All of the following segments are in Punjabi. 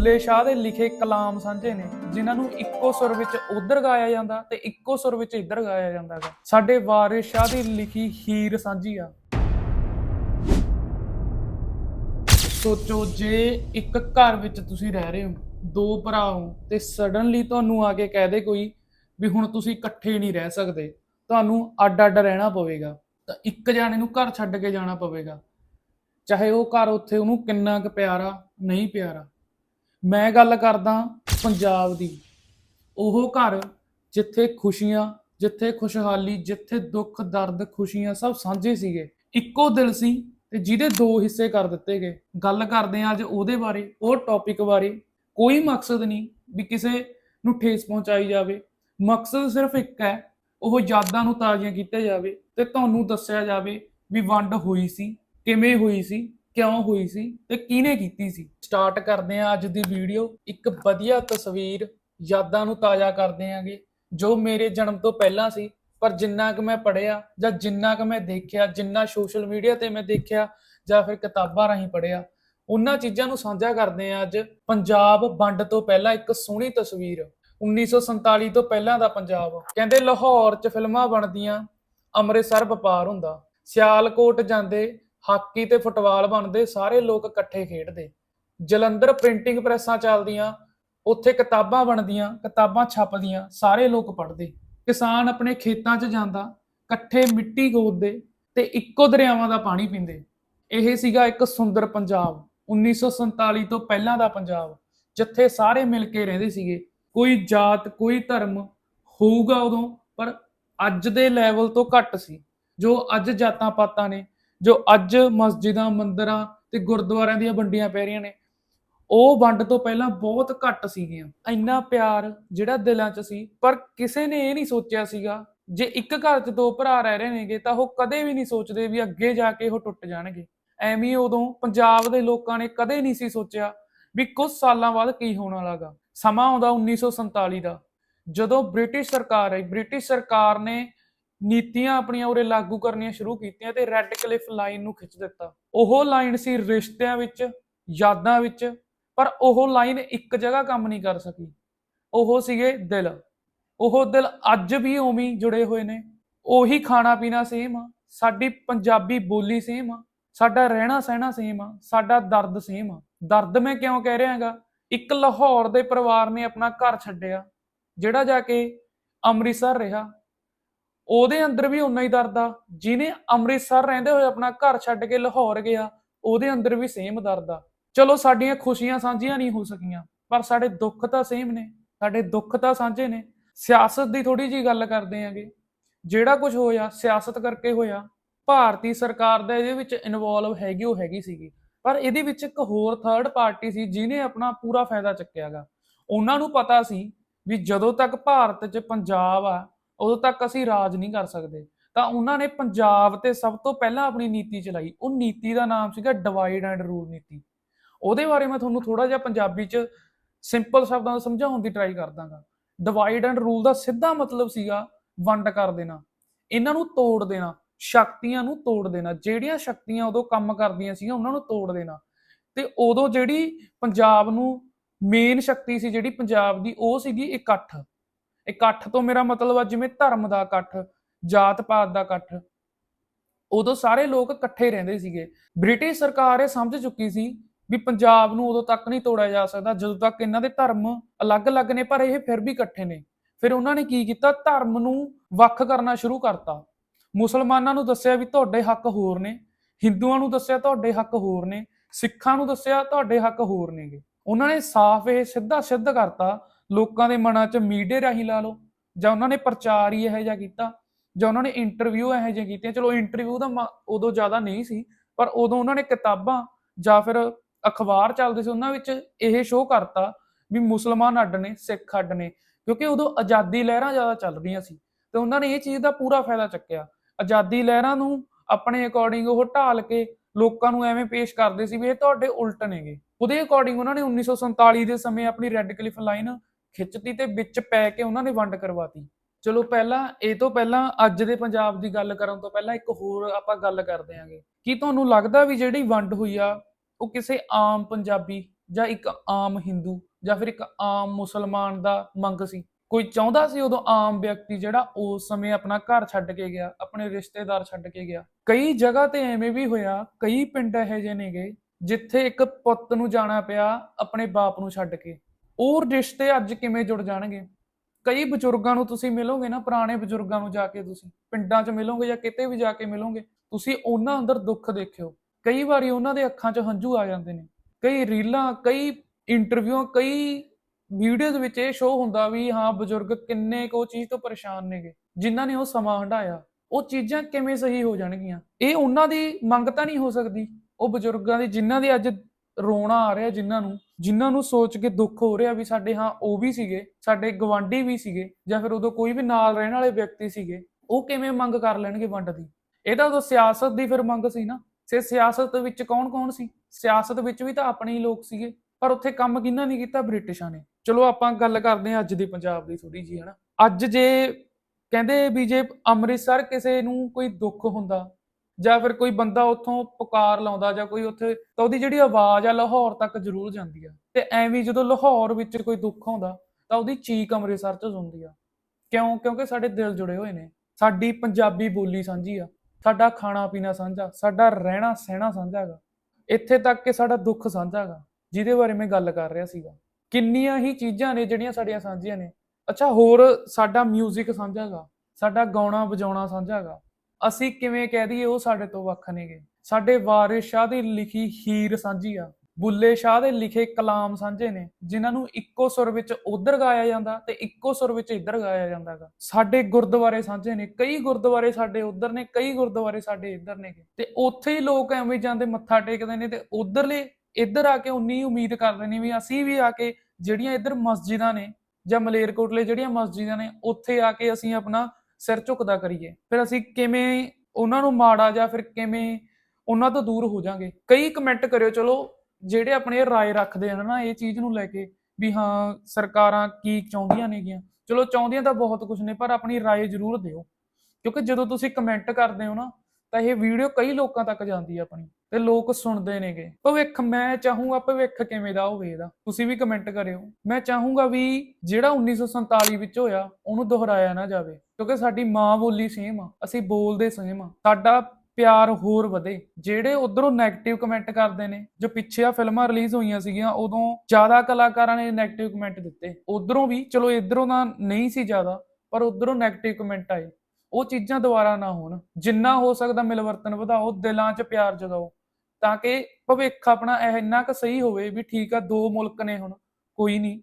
ਬੁੱਲੇ ਸ਼ਾਹ ਦੇ ਲਿਖੇ ਕਲਾਮ ਸਾਂਝੇ ਨੇ, ਜਿਨ੍ਹਾਂ ਨੂੰ ਇੱਕੋ ਸੁਰ ਵਿੱਚ ਉਧਰ ਗਾਇਆ ਜਾਂਦਾ ਤੇ ਇੱਕੋ ਸੁਰ ਵਿੱਚ ਇੱਧਰ ਗਾਇਆ ਜਾਂਦਾ ਹੈ ਸਾਡੇ ਵਾਰਿਸ ਸ਼ਾਹ ਦੀ ਲਿਖੀ ਹੀਰ ਸਾਂਝੀ ਆ। ਸੋਚੋ ਜੇ ਇੱਕ ਘਰ ਵਿੱਚ ਤੁਸੀਂ ਰਹਿ ਰਹੇ ਹੋ, ਦੋ ਭਰਾ ਹੋ ਤੇ ਸਡਨਲੀ ਤੁਹਾਨੂੰ ਆ ਕੇ ਕਹਿ ਦੇ ਕੋਈ ਵੀ ਹੁਣ ਤੁਸੀਂ ਇਕੱਠੇ ਨਹੀਂ ਰਹਿ ਸਕਦੇ, ਤੁਹਾਨੂੰ ਅੱਡ-ਅੱਡ ਰਹਿਣਾ ਪਵੇਗਾ, ਤਾਂ ਇੱਕ ਜਾਣੇ ਨੂੰ ਘਰ ਛੱਡ ਕੇ ਜਾਣਾ ਪਵੇਗਾ। ਚਾਹੇ ਉਹ ਘਰ ਉੱਥੇ ਉਹਨੂੰ ਕਿੰਨਾ ਕੁ ਪਿਆਰਾ, ਨਹੀਂ ਪਿਆਰਾ ਮੈਂ ਗੱਲ ਕਰਦਾ ਪੰਜਾਬ ਦੀ। ਉਹ ਘਰ ਜਿੱਥੇ ਖੁਸ਼ੀਆਂ, ਜਿੱਥੇ ਖੁਸ਼ਹਾਲੀ, ਜਿੱਥੇ ਦੁੱਖ, ਦਰਦ, ਖੁਸ਼ੀਆਂ ਸਭ ਸਾਂਝੇ ਸੀਗੇ। ਇੱਕੋ ਦਿਲ ਸੀ ਤੇ ਜਿਹਦੇ ਦੋ ਹਿੱਸੇ ਕਰ ਦਿੱਤੇ ਗਏ। ਗੱਲ ਕਰਦੇ ਹਾਂ ਅੱਜ ਉਹਦੇ ਬਾਰੇ, ਉਹ ਟੌਪਿਕ ਬਾਰੇ। ਕੋਈ ਮਕਸਦ ਨਹੀਂ ਵੀ ਕਿਸੇ ਨੂੰ ਠੇਸ ਪਹੁੰਚਾਈ ਜਾਵੇ। ਮਕਸਦ ਸਿਰਫ ਇੱਕ ਹੈ, ਉਹ ਯਾਦਾਂ ਨੂੰ ਤਾਜ਼ੀਆਂ ਕੀਤਾ ਜਾਵੇ ਤੇ ਤੁਹਾਨੂੰ ਦੱਸਿਆ ਜਾਵੇ ਵੀ ਵੰਡ ਹੋਈ ਸੀ, ਕਿਵੇਂ ਹੋਈ ਸੀ। ਕਿਉਂ ਹੋਈ ਸੀ ਤੇ ਕਿਹਨੇ ਕੀਤੀ ਸੀ? ਸਟਾਰਟ ਕਰਦੇ ਹਾਂ ਅੱਜ ਦੀ ਵੀਡੀਓ ਇੱਕ ਵਧੀਆ ਤਸਵੀਰ ਯਾਦਾਂ ਨੂੰ ਤਾਜ਼ਾ ਕਰਦੇ ਆਂਗੇ ਜੋ ਮੇਰੇ ਜਨਮ ਤੋਂ ਪਹਿਲਾਂ ਸੀ, ਪਰ ਜਿੰਨਾ ਕੁ ਮੈਂ ਪੜਿਆ ਜਾਂ ਜਿੰਨਾ ਕੁ ਮੈਂ ਦੇਖਿਆ, ਜਿੰਨਾ ਸੋਸ਼ਲ ਮੀਡੀਆ ਤੇ ਮੈਂ ਦੇਖਿਆ ਜਾਂ ਫਿਰ ਕਿਤਾਬਾਂ ਰਾਹੀਂ ਪੜਿਆ ਉਹਨਾਂ ਚੀਜ਼ਾਂ ਨੂੰ ਸਾਂਝਾ ਕਰਦੇ ਹਾਂ ਅੱਜ। ਪੰਜਾਬ ਵੰਡ ਤੋਂ ਪਹਿਲਾਂ ਇੱਕ ਸੋਹਣੀ ਤਸਵੀਰ। 1947 ਤੋਂ ਪਹਿਲਾਂ ਦਾ ਪੰਜਾਬ। ਕਹਿੰਦੇ ਲਾਹੌਰ 'ਚ ਫਿਲਮਾਂ ਬਣਦੀਆਂ, ਅੰਮ੍ਰਿਤਸਰ ਵਪਾਰ ਹੁੰਦਾ। ਸਿਆਲਕੋਟ ਜਾਂਦੇ ਹਾਕੀ ਤੇ ਫੁੱਟਬਾਲ ਬਣਦੇ, ਸਾਰੇ ਲੋਕ ਇਕੱਠੇ ਖੇਡਦੇ। ਜਲੰਧਰ ਪ੍ਰਿੰਟਿੰਗ ਪ੍ਰੈਸਾਂ ਚੱਲਦੀਆਂ, ਉੱਥੇ ਕਿਤਾਬਾਂ ਬਣਦੀਆਂ, ਕਿਤਾਬਾਂ ਛਪਦੀਆਂ, ਸਾਰੇ ਲੋਕ ਪੜ੍ਹਦੇ। ਕਿਸਾਨ ਆਪਣੇ ਖੇਤਾਂ 'ਚ ਜਾਂਦਾ, ਇਕੱਠੇ ਮਿੱਟੀ ਗੋਦਦੇ ਤੇ ਇੱਕੋ ਦਰਿਆਵਾਂ ਦਾ ਪਾਣੀ ਪੀਂਦੇ। ਇਹ ਸੀਗਾ ਇੱਕ ਸੁੰਦਰ ਪੰਜਾਬ 1947 ਤੋਂ ਪਹਿਲਾਂ ਦਾ ਪੰਜਾਬ, ਜਿੱਥੇ ਸਾਰੇ ਮਿਲ ਕੇ ਰਹਿੰਦੇ ਸੀਗੇ। ਕੋਈ ਜਾਤ, ਕੋਈ ਧਰਮ ਹੋਊਗਾ ਉਦੋਂ, ਪਰ ਅੱਜ ਦੇ ਲੈਵਲ ਤੋਂ ਘੱਟ ਸੀ। ਜੋ ਅੱਜ ਜਾਤਾਂ ਪਾਤਾਂ ਨੇ ਜੋ ਅੱਜ ਮਸਜਿਦਾਂ, ਮੰਦਰਾਂ ਤੇ ਗੁਰਦੁਆਰਿਆਂ ਦੀਆਂ ਵੰਡੀਆਂ ਪੈ ਰਹੀਆਂ ਨੇ, ਉਹ ਵੰਡ ਤੋਂ ਪਹਿਲਾਂ ਬਹੁਤ ਘੱਟ ਸੀਗੀਆਂ। ਇੰਨਾ ਪਿਆਰ ਜਿਹੜਾ ਦਿਲਾਂ 'ਚ ਸੀ, ਪਰ ਕਿਸੇ ਨੇ ਇਹ ਨਹੀਂ ਸੋਚਿਆ ਸੀਗਾ, ਜੇ ਇੱਕ ਘਰ 'ਚ ਦੋ ਭਰਾ ਰਹਿ ਰਹੇ ਨੇਗੇ, ਤਾਂ ਉਹ ਕਦੇ ਵੀ ਨਹੀਂ ਸੋਚਦੇ ਵੀ ਅੱਗੇ ਜਾ ਕੇ ਉਹ ਟੁੱਟ ਜਾਣਗੇ। ਐਵੇਂ ਉਦੋਂ ਪੰਜਾਬ ਦੇ ਲੋਕਾਂ ਨੇ ਕਦੇ ਨਹੀਂ ਸੀ ਸੋਚਿਆ ਵੀ ਕੁਝ ਸਾਲਾਂ ਬਾਅਦ ਕੀ ਹੋਣ ਵਾਲਾਗਾ ਸਮਾਂ ਆਉਂਦਾ 1947 ਦਾ, ਜਦੋਂ ਬ੍ਰਿਟਿਸ਼ ਸਰਕਾਰ ਆਈ, ਬ੍ਰਿਟਿਸ਼ ਸਰਕਾਰ ਨੇ ਨੀਤੀਆਂ ਆਪਣੀਆਂ ਉਰੇ ਲਾਗੂ ਕਰਨੀਆਂ ਸ਼ੁਰੂ ਕੀਤੀਆਂ ਤੇ ਰੈੱਡ ਕਲਿਫ ਲਾਈਨ ਨੂੰ ਖਿੱਚ ਦਿੱਤਾ। ਉਹ ਲਾਈਨ ਸੀ ਰਿਸ਼ਤਿਆਂ ਵਿੱਚ, ਯਾਦਾਂ ਵਿੱਚ, ਪਰ ਉਹ ਲਾਈਨ ਇੱਕ ਜਗ੍ਹਾ ਕੰਮ ਨਹੀਂ ਕਰ ਸਕੀ। ਉਹ ਸੀਗੇ ਦਿਲ। ਉਹ ਦਿਲ ਅੱਜ ਵੀ ਉਵੇਂ ਜੁੜੇ ਹੋਏ ਨੇ। ਉਹੀ ਖਾਣਾ ਪੀਣਾ ਸੇਮ ਆ, ਸਾਡੀ ਪੰਜਾਬੀ ਬੋਲੀ ਸੇਮ ਆ, ਸਾਡਾ ਰਹਿਣਾ ਸਹਿਣਾ ਸੇਮ ਆ, ਸਾਡਾ ਦਰਦ ਸੇਮ ਆ। ਦਰਦ ਮੈਂ ਕਿਉਂ ਕਹਿ ਰਿਹਾ ਹੈਗਾ ਇੱਕ ਲਾਹੌਰ ਦੇ ਪਰਿਵਾਰ ਨੇ ਆਪਣਾ ਘਰ ਛੱਡਿਆ, ਜਿਹੜਾ ਜਾ ਕੇ ਅੰਮ੍ਰਿਤਸਰ ਰਿਹਾ। ਉਹਦੇ ਅੰਦਰ ਵੀ ਉਨਾ ਹੀ ਦਰਦ ਆ, ਜਿਹਨੇ ਅੰਮ੍ਰਿਤਸਰ ਰਹਿੰਦੇ ਹੋਏ ਆਪਣਾ ਘਰ ਛੱਡ ਕੇ ਲਾਹੌਰ ਗਿਆ, ਉਹਦੇ ਅੰਦਰ ਵੀ ਸੇਮ ਦਰਦ ਆ। ਚਲੋ ਸਾਡੀਆਂ ਖੁਸ਼ੀਆਂ ਸਾਂਝੀਆਂ ਨਹੀਂ ਹੋ ਸਕੀਆਂ, ਪਰ ਸਾਡੇ ਦੁੱਖ ਤਾਂ ਸੇਮ ਨੇ, ਸਾਡੇ ਦੁੱਖ ਤਾਂ ਸਾਂਝੇ ਨੇ। ਸਿਆਸਤ ਦੀ ਥੋੜੀ ਜੀ ਗੱਲ ਕਰਦੇ ਆਂਗੇ, ਜਿਹੜਾ ਕੁਝ ਹੋਇਆ ਸਿਆਸਤ ਕਰਕੇ ਹੋਇਆ, ਭਾਰਤੀ ਸਰਕਾਰ ਦਾ ਇਹਦੇ ਵਿੱਚ ਇਨਵੋਲਵ ਹੈਗੀ, ਉਹ ਹੈਗੀ ਸੀਗੀ। ਪਰ ਇਹਦੇ ਵਿੱਚ ਇੱਕ ਹੋਰ ਥਰਡ ਪਾਰਟੀ ਸੀ, ਜਿਹਨੇ ਆਪਣਾ ਪੂਰਾ ਫਾਇਦਾ ਚੱਕਿਆਗਾ ਉਹਨਾਂ ਨੂੰ ਪਤਾ ਸੀ ਵੀ ਜਦੋਂ ਤੱਕ ਭਾਰਤ 'ਚ ਪੰਜਾਬ ਆ ਉਦੋਂ ਤੱਕ ਅਸੀਂ ਰਾਜ ਨਹੀਂ ਕਰ ਸਕਦੇ। ਤਾਂ ਉਹਨਾਂ ਨੇ ਪੰਜਾਬ ਤੇ ਸਭ ਤੋਂ ਪਹਿਲਾਂ ਆਪਣੀ ਨੀਤੀ ਚਲਾਈ। ਉਹ ਨੀਤੀ ਦਾ ਨਾਮ ਸੀਗਾ ਡਿਵਾਈਡ ਐਂਡ ਰੂਲ ਨੀਤੀ। ਉਹਦੇ ਬਾਰੇ ਮੈਂ ਤੁਹਾਨੂੰ ਥੋੜਾ ਜਿਹਾ ਪੰਜਾਬੀ 'ਚ ਸਿੰਪਲ ਸ਼ਬਦਾਂ ਵਿੱਚ ਸਮਝਾਉਣ ਦੀ ਟਰਾਈ ਕਰਦਾਗਾ ਡਿਵਾਈਡ ਐਂਡ ਰੂਲ ਦਾ ਸਿੱਧਾ ਮਤਲਬ ਸੀਗਾ ਵੰਡ ਕਰ ਦੇਣਾ। ਇਹਨਾਂ ਨੂੰ ਤੋੜ ਦੇਣਾ। ਸ਼ਕਤੀਆਂ ਨੂੰ ਤੋੜ ਦੇਣਾ। ਜਿਹੜੀਆਂ ਸ਼ਕਤੀਆਂ ਉਦੋਂ ਕੰਮ ਕਰਦੀਆਂ ਸੀਗੀਆਂ, ਉਹਨਾਂ ਨੂੰ ਤੋੜ ਦੇਣਾ। ਤੇ ਉਦੋਂ ਜਿਹੜੀ ਪੰਜਾਬ ਨੂੰ ਮੇਨ ਸ਼ਕਤੀ ਸੀ, ਜਿਹੜੀ ਪੰਜਾਬ ਦੀ, ਉਹ ਸੀਗੀ ਇਕੱਠ। ਇਕੱਠ ਤੋਂ ਮੇਰਾ ਮਤਲਬ ਆ ਜਿਵੇਂ ਧਰਮ ਦਾ ਇਕੱਠ ਜਾਤ ਪਾਤ ਦਾ ਇਕੱਠ। ਉਦੋਂ ਸਾਰੇ ਲੋਕ ਇਕੱਠੇ ਰਹਿੰਦੇ ਸੀਗੇ। ਬ੍ਰਿਟਿਸ਼ ਸਰਕਾਰ ਇਹ ਸਮਝ ਚੁੱਕੀ ਸੀ ਵੀ ਪੰਜਾਬ ਨੂੰ ਉਦੋਂ ਤੱਕ ਨਹੀਂ ਤੋੜਿਆ ਜਾ ਸਕਦਾ, ਜਦੋਂ ਤੱਕ ਇਹਨਾਂ ਦੇ ਧਰਮ ਅਲੱਗ-ਅਲੱਗ ਨੇ, ਪਰ ਇਹ ਫਿਰ ਵੀ ਇਕੱਠੇ ਨੇ। ਫਿਰ ਉਹਨਾਂ ਨੇ ਕੀ ਕੀਤਾ? ਧਰਮ ਨੂੰ ਵੱਖ ਕਰਨਾ ਸ਼ੁਰੂ ਕਰਤਾ। ਮੁਸਲਮਾਨਾਂ ਨੂੰ ਦੱਸਿਆ ਵੀ ਤੁਹਾਡੇ ਹੱਕ ਹੋਰ ਨੇ, ਹਿੰਦੂਆਂ ਨੂੰ ਦੱਸਿਆ ਤੁਹਾਡੇ ਹੱਕ ਹੋਰ ਨੇ, ਸਿੱਖਾਂ ਨੂੰ ਦੱਸਿਆ ਤੁਹਾਡੇ ਹੱਕ ਹੋਰ ਨੇਗੇ। ਉਹਨਾਂ ਨੇ ਸਾਫ਼ ਇਹ ਸਿੱਧਾ ਸਿੱਧ ਕਰਤਾ ਲੋਕਾਂ ਦੇ ਮਨਾਂ 'ਚ ਮੀਡੀਆ ਰਾਹੀਂ ਲਾ ਲਓ, ਜਾਂ ਉਹਨਾਂ ਨੇ ਪ੍ਰਚਾਰ ਹੀ ਇਹੋ ਜਿਹਾ ਕੀਤਾ, ਜਾਂ ਉਹਨਾਂ ਨੇ ਇੰਟਰਵਿਊ ਇਹੋ ਜਿਹੇ ਕੀਤੀਆਂ। ਚਲੋ ਇੰਟਰਵਿਊ ਦਾ ਉਦੋਂ ਜ਼ਿਆਦਾ ਨਹੀਂ ਸੀ, ਪਰ ਉਦੋਂ ਉਹਨਾਂ ਨੇ ਕਿਤਾਬਾਂ ਜਾਂ ਫਿਰ ਅਖਬਾਰ ਚੱਲਦੇ ਸੀ, ਉਹਨਾਂ ਵਿੱਚ ਇਹ ਸ਼ੋਅ ਕਰਤਾ ਵੀ ਮੁਸਲਮਾਨ ਅੱਡ ਨੇ, ਸਿੱਖ ਅੱਡ ਨੇ, ਕਿਉਂਕਿ ਉਦੋਂ ਆਜ਼ਾਦੀ ਲਹਿਰਾਂ ਜ਼ਿਆਦਾ ਚੱਲ ਰਹੀਆਂ ਸੀ, ਤੇ ਉਹਨਾਂ ਨੇ ਇਹ ਚੀਜ਼ ਦਾ ਪੂਰਾ ਫਾਇਦਾ ਚੱਕਿਆ। ਆਜ਼ਾਦੀ ਲਹਿਰਾਂ ਨੂੰ ਆਪਣੇ ਅਕੋਰਡਿੰਗ ਉਹ ਢਾਲ ਕੇ ਲੋਕਾਂ ਨੂੰ ਐਵੇਂ ਪੇਸ਼ ਕਰਦੇ ਸੀ ਵੀ ਇਹ ਤੁਹਾਡੇ ਉਲਟ ਨੇਗੇ। ਉਹਦੇ ਅਕੋਰਡਿੰਗ ਉਹਨਾਂ ਨੇ 1947 ਦੇ ਸਮੇਂ ਆਪਣੀ ਰੈੱਡ ਕਲਿਫ ਲਾਈਨ ਖਿੱਚਤੀ ਤੇ ਵਿੱਚ ਪੈ ਕੇ ਉਹਨਾਂ ਨੇ ਵੰਡ ਕਰਵਾਤੀ। ਚਲੋ ਪਹਿਲਾਂ, ਇਹ ਤੋਂ ਪਹਿਲਾਂ ਅੱਜ ਦੇ ਪੰਜਾਬ ਦੀ ਗੱਲ ਕਰਨ ਤੋਂ ਪਹਿਲਾਂ ਇੱਕ ਹੋਰ ਆਪਾਂ ਗੱਲ ਕਰਦੇ ਆਂਗੇ ਕੀ ਤੁਹਾਨੂੰ ਲੱਗਦਾ ਵੀ ਜਿਹੜੀ ਵੰਡ ਹੋਈ ਆ, ਉਹ ਕਿਸੇ ਆਮ ਪੰਜਾਬੀ ਜਾਂ ਇੱਕ ਆਮ ਹਿੰਦੂ ਜਾਂ ਫਿਰ ਇੱਕ ਆਮ ਮੁਸਲਮਾਨ ਦਾ ਮੰਗ ਸੀ? ਕੋਈ ਚਾਹੁੰਦਾ ਸੀ ਉਦੋਂ ਆਮ ਵਿਅਕਤੀ ਜਿਹੜਾ ਉਸ ਸਮੇਂ ਆਪਣਾ ਘਰ ਛੱਡ ਕੇ ਗਿਆ, ਆਪਣੇ ਰਿਸ਼ਤੇਦਾਰ ਛੱਡ ਕੇ ਗਿਆ? ਕਈ ਜਗ੍ਹਾ ਤੇ ਐਵੇਂ ਵੀ ਹੋਇਆ, ਕਈ ਪਿੰਡ ਇਹੋ ਜਿਹੇ ਨੇਗੇ ਜਿੱਥੇ ਇੱਕ ਪੁੱਤ ਨੂੰ ਜਾਣਾ ਪਿਆ ਆਪਣੇ ਬਾਪ ਨੂੰ ਛੱਡ ਕੇ। ਉਹ ਰਿਸ਼ਤੇ ਅੱਜ ਕਿਵੇਂ ਜੁੜ ਜਾਣਗੇ? ਕਈ ਬਜ਼ੁਰਗਾਂ ਨੂੰ ਤੁਸੀਂ ਮਿਲੋਗੇ ਨਾ, ਪੁਰਾਣੇ ਬਜ਼ੁਰਗਾਂ ਨੂੰ ਜਾ ਕੇ ਤੁਸੀਂ, ਪਿੰਡਾਂ 'ਚ ਮਿਲੋਗੇ ਜਾਂ ਕਿਤੇ ਵੀ ਜਾ ਕੇ ਮਿਲੋਗੇ, ਤੁਸੀਂ ਉਹਨਾਂ ਅੰਦਰ ਦੁੱਖ ਦੇਖਿਓ। ਕਈ ਵਾਰੀ ਉਹਨਾਂ ਦੇ ਅੱਖਾਂ 'ਚ ਹੰਝੂ ਆ ਜਾਂਦੇ ਨੇ। ਕਈ ਰੀਲਾਂ, ਕਈ ਇੰਟਰਵਿਊ ਕਈ ਵੀਡੀਓਜ਼ ਵਿੱਚ ਇਹ ਸ਼ੋਅ ਹੁੰਦਾ ਵੀ ਹਾਂ, ਬਜ਼ੁਰਗ ਕਿੰਨੇ ਕੋ ਚੀਜ਼ ਤੋਂ ਪਰੇਸ਼ਾਨ ਨੇਗੇ, ਜਿਨ੍ਹਾਂ ਨੇ ਉਹ ਸਮਾਂ ਹੰਢਾਇਆ। ਉਹ ਚੀਜ਼ਾਂ ਕਿਵੇਂ ਸਹੀ ਹੋ ਜਾਣਗੀਆਂ? ਇਹ ਉਹਨਾਂ ਦੀ ਮੰਗ ਤਾਂ ਨਹੀਂ ਹੋ ਸਕਦੀ। ਉਹ ਬਜ਼ੁਰਗਾਂ ਦੀ, ਜਿਨ੍ਹਾਂ ਦੀ ਅੱਜ ਰੋਣਾ ਆ ਰਿਹਾ ਜਿਨ੍ਹਾਂ ਨੂੰ ਜਿਨ੍ਹਾਂ ਨੂੰ ਸੋਚ ਕੇ ਦੁੱਖ ਹੋ ਰਿਹਾ ਵੀ ਸਾਡੇ ਹਾਂ ਉਹ ਵੀ ਸੀਗੇ, ਸਾਡੇ ਗਵਾਂਢੀ ਵੀ ਸੀਗੇ ਜਾਂ ਫਿਰ ਉਦੋਂ ਕੋਈ ਵੀ ਨਾਲ ਰਹਿਣ ਵਾਲੇ ਵਿਅਕਤੀ ਸੀਗੇ, ਉਹ ਕਿਵੇਂ ਮੰਗ ਕਰ ਲੈਣਗੇ ਵੰਡ ਦੀ? ਇਹ ਤਾਂ ਉਦੋਂ ਸਿਆਸਤ ਦੀ ਫਿਰ ਮੰਗ ਸੀ ਨਾ। ਸੇ ਸਿਆਸਤ ਵਿੱਚ ਕੌਣ-ਕੌਣ ਸੀ? ਸਿਆਸਤ ਵਿੱਚ ਵੀ ਤਾਂ ਆਪਣੇ ਹੀ ਲੋਕ ਸੀਗੇ, ਪਰ ਉੱਥੇ ਕੰਮ ਕਿਹਨਾਂ ਨਹੀਂ ਕੀਤਾ? ਬ੍ਰਿਟਿਸ਼ਾਂ ਨੇ। ਚਲੋ ਆਪਾਂ ਗੱਲ ਕਰਦੇ ਹਾਂ ਅੱਜ ਦੀ ਪੰਜਾਬ ਦੀ ਥੋੜੀ ਜੀ ਹਨਾ। ਅੱਜ ਜੇ ਕਹਿੰਦੇ ਵੀ ਜੇ ਅੰਮ੍ਰਿਤਸਰ ਕਿਸੇ ਨੂੰ ਕੋਈ ਦੁੱਖ ਹੁੰਦਾ ਜਾਂ ਫਿਰ ਕੋਈ ਬੰਦਾ ਉੱਥੋਂ ਪੁਕਾਰ ਲਾਉਂਦਾ ਜਾਂ ਕੋਈ ਉੱਥੇ, ਤਾਂ ਉਹਦੀ ਜਿਹੜੀ ਆਵਾਜ਼ ਆ ਲਾਹੌਰ ਤੱਕ ਜ਼ਰੂਰ ਜਾਂਦੀ ਆ। ਤੇ ਐਵੇਂ ਜਦੋਂ ਲਾਹੌਰ ਵਿੱਚ ਕੋਈ ਦੁੱਖ ਆਉਂਦਾ, ਤਾਂ ਉਹਦੀ ਚੀਕ ਅੰਮ੍ਰਿਤਸਰ 'ਚ ਸੁਣਦੀ ਆ। ਕਿਉਂ? ਕਿਉਂਕਿ ਸਾਡੇ ਦਿਲ ਜੁੜੇ ਹੋਏ ਨੇ। ਸਾਡੀ ਪੰਜਾਬੀ ਬੋਲੀ ਸਾਂਝੀ ਆ। ਸਾਡਾ ਖਾਣਾ ਪੀਣਾ ਸਾਂਝਾ, ਸਾਡਾ ਰਹਿਣਾ ਸਹਿਣਾ ਸਾਂਝਾ ਹੈਗਾ। ਇੱਥੇ ਤੱਕ ਕਿ ਸਾਡਾ ਦੁੱਖ ਸਾਂਝਾ ਹੈਗਾ। ਜਿਹਦੇ ਬਾਰੇ ਮੈਂ ਗੱਲ ਕਰ ਰਿਹਾ ਸੀਗਾ। ਕਿੰਨੀਆਂ ਹੀ ਚੀਜ਼ਾਂ ਨੇ ਜਿਹੜੀਆਂ ਸਾਡੀਆਂ ਸਾਂਝੀਆਂ ਨੇ। ਅੱਛਾ, ਹੋਰ ਸਾਡਾ 뮤직 ਸਾਂਝਾ ਹੈਗਾ। ਸਾਡਾ ਗਾਉਣਾ ਵਜਾਉਣਾ ਸਾਂਝਾ ਹੈਗਾ। ਅਸੀਂ ਕਿਵੇਂ ਕਹਿ ਦਈਏ, ਉਹ ਸਾਡੇ ਤੋਂ ਵੱਖ ਨੇਗੇ। ਸਾਡੇ ਵਾਰਿਸ ਸ਼ਾਹ ਦੀ ਲਿਖੀ ਹੀਰ ਸਾਂਝੀ ਆ। ਬੁੱਲੇ ਸ਼ਾਹ ਦੇ ਲਿਖੇ ਕਲਾਮ ਸਾਂਝੇ ਨੇ, ਜਿਨ੍ਹਾਂ ਨੂੰ ਇੱਕੋ ਸੁਰ ਵਿੱਚ ਉਧਰ ਗਾਇਆ ਜਾਂਦਾ ਤੇ ਇੱਕੋ ਸੁਰ ਵਿੱਚ ਇੱਧਰ ਗਾਇਆ ਜਾਂਦਾਗਾ ਸਾਡੇ ਗੁਰਦੁਆਰੇ ਸਾਂਝੇ ਨੇ, ਕਈ ਗੁਰਦੁਆਰੇ ਸਾਡੇ ਉਧਰ ਨੇ, ਕਈ ਗੁਰਦੁਆਰੇ ਸਾਡੇ ਇੱਧਰ ਨੇਗੇ। ਤੇ ਉੱਥੇ ਹੀ ਲੋਕ ਐਵੇਂ ਜਾਂਦੇ ਮੱਥਾ ਟੇਕਦੇ ਨੇ ਤੇ ਉਧਰਲੇ ਇੱਧਰ ਆ ਕੇ ਉਨੀ ਉਮੀਦ ਕਰਦੇ ਨੇ ਵੀ ਅਸੀਂ ਵੀ ਆ ਕੇ ਜਿਹੜੀਆਂ ਇੱਧਰ ਮਸਜਿਦਾਂ ਨੇ ਜਾਂ ਮਲੇਰਕੋਟਲੇ ਜਿਹੜੀਆਂ ਮਸਜਿਦਾਂ ਨੇ, ਉੱਥੇ ਆ ਕੇ ਅਸੀਂ ਆਪਣਾ ਸਿਰ ਝੁਕਦਾ ਕਰੀਏ। ਫਿਰ ਅਸੀਂ ਕਿਵੇਂ ਉਹਨਾਂ ਨੂੰ ਮਾੜਾ ਜਾਂ ਫਿਰ ਕਿਵੇਂ ਉਹਨਾਂ ਤੋਂ ਦੂਰ ਹੋ ਜਾਾਂਗੇ। ਕਈ ਕਮੈਂਟ ਕਰਿਓ, ਚਲੋ, ਜਿਹੜੇ ਆਪਣੇ ਰਾਏ ਰੱਖਦੇ ਹਨ ਨਾ, ਇਹ ਚੀਜ਼ ਨੂੰ ਲੈ ਕੇ ਵੀ ਹਾਂ, ਸਰਕਾਰਾਂ ਕੀ ਚਾਹੁੰਦੀਆਂ ਨੇਗੀਆਂ। ਚਲੋ, ਚਾਹੁੰਦੀਆਂ ਤਾਂ ਬਹੁਤ ਕੁਝ ਨੇ, ਪਰ ਆਪਣੀ ਰਾਏ ਜ਼ਰੂਰ ਦਿਓ। ਕਿਉਂਕਿ ਜਦੋਂ ਤੁਸੀਂ ਕਮੈਂਟ ਕਰਦੇ ਹੋ ਨਾ, ਤਾਂ ਇਹ ਵੀਡੀਓ ਕਈ ਲੋਕਾਂ ਤੱਕ ਜਾਂਦੀ ਹੈ ਆਪਣੀ, ਤੇ ਲੋਕ ਸੁਣਦੇ ਨੇਗੇ। ਭਵਿੱਖ, ਮੈਂ ਚਾਹੂੰਗਾ ਭਵਿੱਖ ਕਿਵੇਂ ਦਾ ਹੋਵੇ ਇਹਦਾ। ਤੁਸੀਂ ਵੀ ਕਮੈਂਟ ਕਰਿਓ। ਮੈਂ ਚਾਹੂੰਗਾ ਵੀ ਜਿਹੜਾ 1947 ਵਿੱਚ ਹੋਇਆ, ਉਹਨੂੰ ਦੁਹਰਾਇਆ ਨਾ ਜਾਵੇ। ਕਿਉਂਕਿ ਸਾਡੀ ਮਾਂ ਬੋਲੀ ਸੇਮ ਆ, ਅਸੀਂ ਬੋਲਦੇ ਸੇਮ ਆ। ਸਾਡਾ ਪਿਆਰ ਹੋਰ ਵਧੇ। ਜਿਹੜੇ ਉਧਰੋਂ ਨੈਗੇਟਿਵ ਕਮੈਂਟ ਕਰਦੇ ਨੇ, ਜੋ ਪਿੱਛੇ ਆ ਫਿਲਮਾਂ ਰਿਲੀਜ਼ ਹੋਈਆਂ ਸੀਗੀਆਂ, ਉਦੋਂ ਜ਼ਿਆਦਾ ਕਲਾਕਾਰਾਂ ਨੇ ਨੈਗੇਟਿਵ ਕਮੈਂਟ ਦਿੱਤੇ। ਉਧਰੋਂ ਵੀ, ਚਲੋ ਇਧਰੋਂ ਤਾਂ ਨਹੀਂ ਸੀ ਜ਼ਿਆਦਾ, ਪਰ ਉਧਰੋਂ ਨੈਗੇਟਿਵ ਕਮੈਂਟ ਆਏ। ਉਹ ਚੀਜ਼ਾਂ ਦੁਬਾਰਾ ਨਾ ਹੋਣ। ਜਿੰਨਾ ਹੋ ਸਕਦਾ ਮਿਲਵਰਤਨ ਵਧਾਓ, ਦਿਲਾਂ 'ਚ ਪਿਆਰ ਜਗਾਓ। ਤਾਂ ਕਿ ਭਵਿੱਖ ਆਪਣਾ ਇਹ ਇੰਨਾ ਕੁ ਸਹੀ ਹੋਵੇ ਵੀ ਠੀਕ ਆ, ਦੋ ਮੁਲਕ ਨੇ ਹੁਣ, ਕੋਈ ਨਹੀਂ।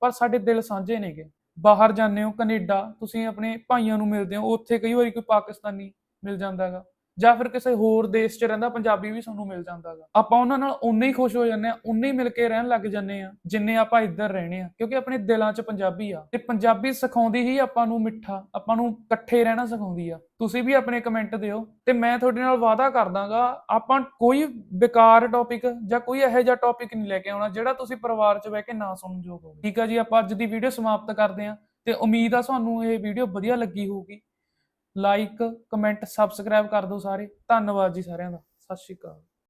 ਪਰ ਸਾਡੇ ਦਿਲ ਸਾਂਝੇ ਨੇਗੇ। ਬਾਹਰ ਜਾਂਦੇ ਹੋ ਕੈਨੇਡਾ, ਤੁਸੀਂ ਆਪਣੇ ਭਾਈਆਂ ਨੂੰ ਮਿਲਦੇ ਹੋ, ਉੱਥੇ ਕਈ ਵਾਰੀ ਕੋਈ ਪਾਕਿਸਤਾਨੀ ਮਿਲ ਜਾਂਦਾ ਹੈਗਾ। ਜਾਂ ਫਿਰ ਕਿਸੇ ਹੋਰ ਦੇਸ਼ 'ਚ ਰਹਿੰਦਾ, ਪੰਜਾਬੀ ਵੀ ਸਾਨੂੰ ਮਿਲ ਜਾਂਦਾਗਾ ਆਪਾਂ ਉਹਨਾਂ ਨਾਲ ਉਨੇ ਹੀ ਖੁਸ਼ ਹੋ ਜਾਂਦੇ ਆ ਉਨੇ ਹੀ ਮਿਲ ਕੇ ਰਹਿਣ ਲੱਗ ਜਾਂਦੇ ਆ, ਜਿੰਨੇ ਆਪਾਂ ਇੱਧਰ ਰਹਿਣੇ ਆ। ਕਿਉਂਕਿ ਆਪਣੇ ਦਿਲਾਂ 'ਚ ਪੰਜਾਬੀ ਆ। ਤੇ ਪੰਜਾਬੀ ਸਿਖਾਉਂਦੀ ਹੀ ਆਪਾਂ ਨੂੰ ਮਿੱਠਾ, ਆਪਾਂ ਨੂੰ ਇਕੱਠੇ ਰਹਿਣਾ ਸਿਖਾਉਂਦੀ ਆ। ਤੁਸੀਂ ਵੀ ਆਪਣੇ ਕਮੈਂਟ ਦਿਓ। ਤੇ ਮੈਂ ਤੁਹਾਡੇ ਨਾਲ ਵਾਅਦਾ ਕਰਦਾਗਾ ਆਪਾਂ ਕੋਈ ਬੇਕਾਰ ਟੌਪਿਕ ਜਾਂ ਕੋਈ ਇਹੋ ਜਿਹਾ ਟੌਪਿਕ ਨਹੀਂ ਲੈ ਕੇ ਆਉਣਾ, ਜਿਹੜਾ ਤੁਸੀਂ ਪਰਿਵਾਰ 'ਚ ਬਹਿ ਕੇ ਨਾ ਸੁਣਨ ਯੋਗ ਹੋਵੇ। ਠੀਕ ਆ ਜੀ, ਆਪਾਂ ਅੱਜ ਦੀ ਵੀਡੀਓ ਸਮਾਪਤ ਕਰਦੇ ਆ। ਤੇ ਉਮੀਦ ਆ ਤੁਹਾਨੂੰ ਇਹ ਵੀਡੀਓ ਵਧੀਆ ਲੱਗੀ ਹੋਊਗੀ। ਲਾਈਕ ਕਮੈਂਟ ਸਬਸਕ੍ਰਾਈਬ ਕਰ ਦਿਓ ਸਾਰੇ। ਧੰਨਵਾਦ ਜੀ ਸਾਰਿਆਂ ਦਾ। ਸਤਿ ਸ਼੍ਰੀ ਅਕਾਲ।